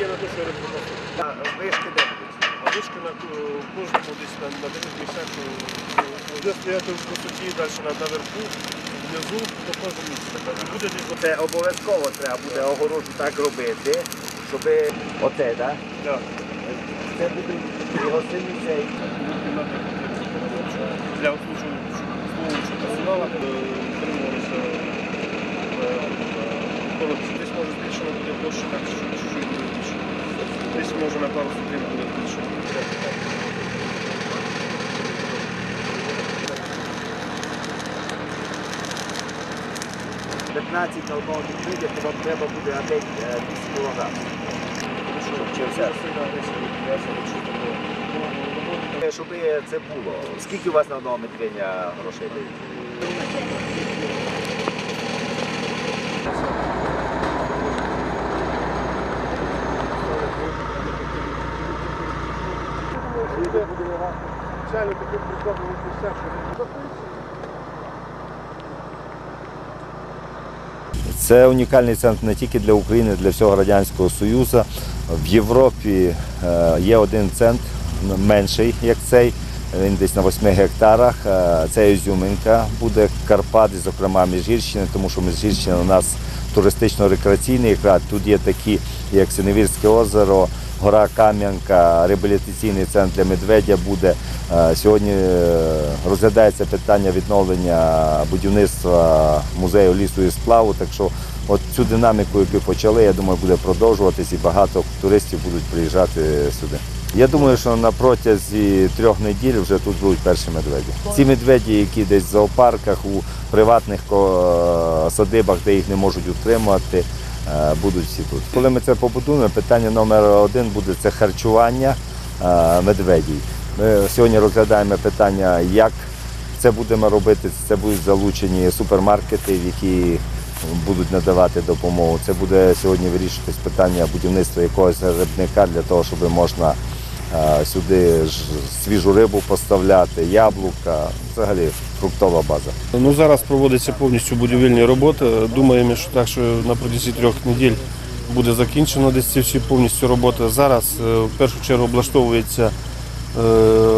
є на те, що. Вишки де? А вишки на кожному десь на, на таких місцях, буде стояти в висоті, далі наверху, внизу, по кожному місці. Це обов'язково треба буде огорожу так робити, щоб оце, так? Да. Це буде його сильний цей. Для обслуговуючого персоналу е, колодці. Десь може збільшено буде площа, так що чуть-чуть. Десь може на пару сотень буде. 15 на одного відкриття, то вам треба буде опять е, 200 кг. Все? Е, Щоб це було. Скільки у вас на одного медведя грошей дають? Спеціально таким прикладом місцях, Це унікальний центр не тільки для України, для всього Радянського Союзу. В Європі е, є один центр менший, як цей. Він десь на 8 гектарах. Е, Це Ізюминка, буде Карпат, зокрема Міжгірщина, тому що Міжгірщина у нас туристично-рекреаційний край. Тут є такі, як Синевірське озеро, гора Кам'янка, реабілітаційний центр для медведя буде. Е, Сьогодні е, розглядається питання відновлення будівництва музею лісу і сплаву. Так що от цю динаміку, яку почали, я думаю, буде продовжуватись і багато туристів будуть приїжджати сюди. Я думаю, що на протязі трьох неділь вже тут будуть перші медведі. Ці медведі, які десь в зоопарках, у приватних садибах, де їх не можуть утримувати, е, будуть всі тут. Коли ми це побудуємо, питання номер один буде це харчування е, медведів. Ми сьогодні розглядаємо питання, як це будемо робити. Це будуть залучені супермаркети, які будуть надавати допомогу. Це буде сьогодні вирішуватись питання будівництва якогось рибника для того, щоб можна е, сюди ж свіжу рибу поставляти, яблука, взагалі фруктова база. Ну зараз проводиться повністю будівельні роботи. Думаємо, що так, що на протязі трьох неділь буде закінчено десь ці всі повністю роботи. Зараз е, в першу чергу облаштовується е,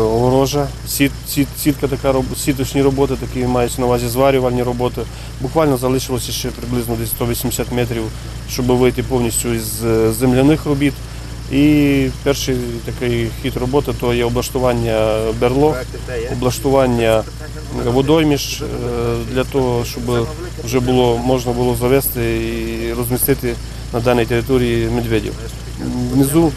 огорожа, сіт, сіт, сітка така сіточні роботи, такі мають на увазі зварювальні роботи. Буквально залишилося ще приблизно десь 180 метрів, щоб вийти повністю із е, земляних робіт. І перший такий хід роботи то є облаштування берлог, облаштування водойміж е, для того, щоб вже було можна було завести і розмістити на даній території медведів. Внизу,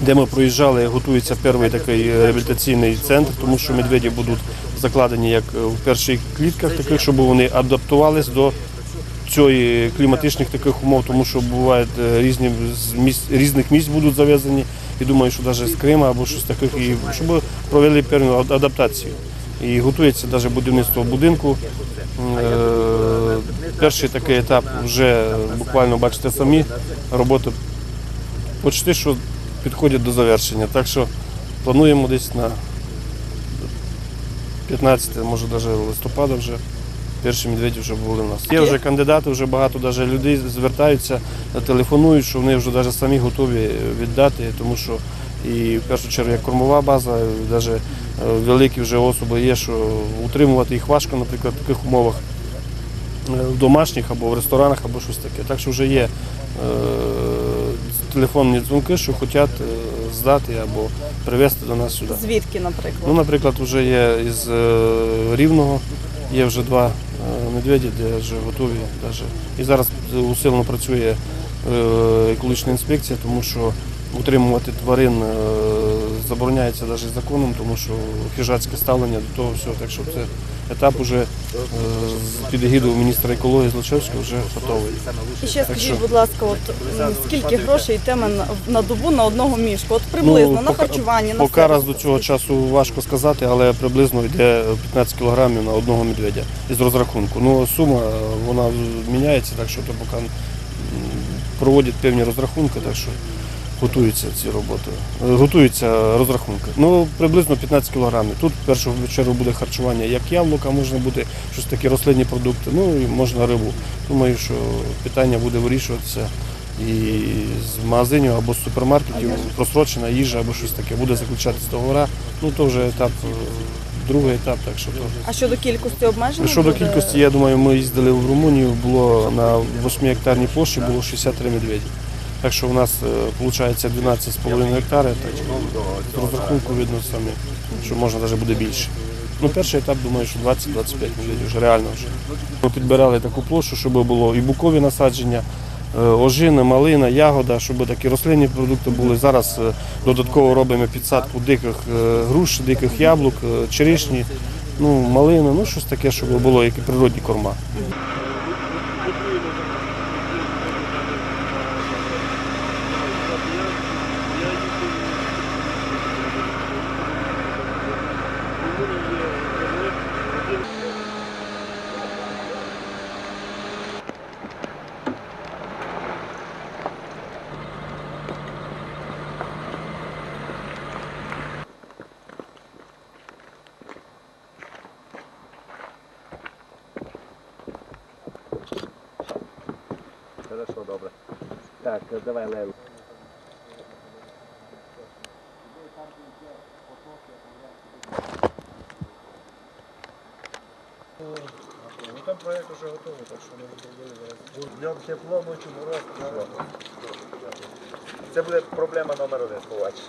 де ми проїжджали, готується перший такий реабілітаційний центр, тому що медведі будуть закладені як в перших клітках, таких, щоб вони адаптувались до цієї кліматичних таких умов, тому що бувають е, різні з місць різних місць будуть завезені. І думаю, що навіть з Крима або щось таких, і щоб провели певну адаптацію. І готується навіть будівництво будинку. Е, Перший такий етап вже буквально бачите самі, роботи почти що підходять до завершення. Так що плануємо десь на 15, може навіть листопада вже. Перші медведі вже були в нас. Є вже кандидати, вже багато навіть людей звертаються, телефонують, що вони вже навіть самі готові віддати, тому що і в першу чергу як кормова база, навіть великі вже особи є, що утримувати їх важко, наприклад, в таких умовах е, в домашніх або в ресторанах, або щось таке. Так що вже є е, телефонні дзвонки, що хочуть е, здати або привезти до нас сюди. Звідки, наприклад? Ну, наприклад, вже є із е, Рівного, є вже два е, медведі, де вже готові. І зараз усилено працює е, екологічна інспекція, тому що утримувати тварин е, забороняється навіть законом, тому що хижацьке ставлення до того всього. Так що це етап уже е, з під егідою міністра екології Злочевського вже готовий. І ще скажіть, будь ласка, от скільки грошей йтиме на, на добу на одного мішку? От приблизно на поки- харчування, на Поки раз до цього часу важко сказати, але приблизно йде 15 кілограмів на одного медведя із розрахунку. Ну, сума е, вона міняється, так що то поки проводять певні розрахунки, так що готуються ці роботи. Е, Готуються розрахунки. Ну, приблизно 15 кілограмів. Тут в першу чергу буде харчування як яблука, можна буде щось такі рослинні продукти, ну і можна рибу. Думаю, що питання буде вирішуватися і з магазинів або з супермаркетів просрочена їжа або щось таке буде заключатись договора. Ну то вже етап, е, другий етап, так що то. А щодо кількості обмежень? Щодо кількості, я думаю, ми їздили в Румунію, було на 8 гектарній площі було 63 медведі. Так що у нас виходить 12,5 гектари, так з розрахунку видно самі, що можна навіть буде більше. Ну, перший етап, думаю, що 20-25 медведів вже реально вже. Ми підбирали таку площу, щоб було і букові насадження, е, ожина, малина, ягода, щоб такі рослинні продукти були. Зараз е, додатково робимо підсадку диких е, груш, диких яблук, е, черешні, ну, малини, ну щось таке, щоб було, як і природні корма. Так, давай, Лев. Ну там проєкт уже готовий, так що ми зробили зараз. Днем тепло, ночі мороз. Це буде проблема номер один, побачиш.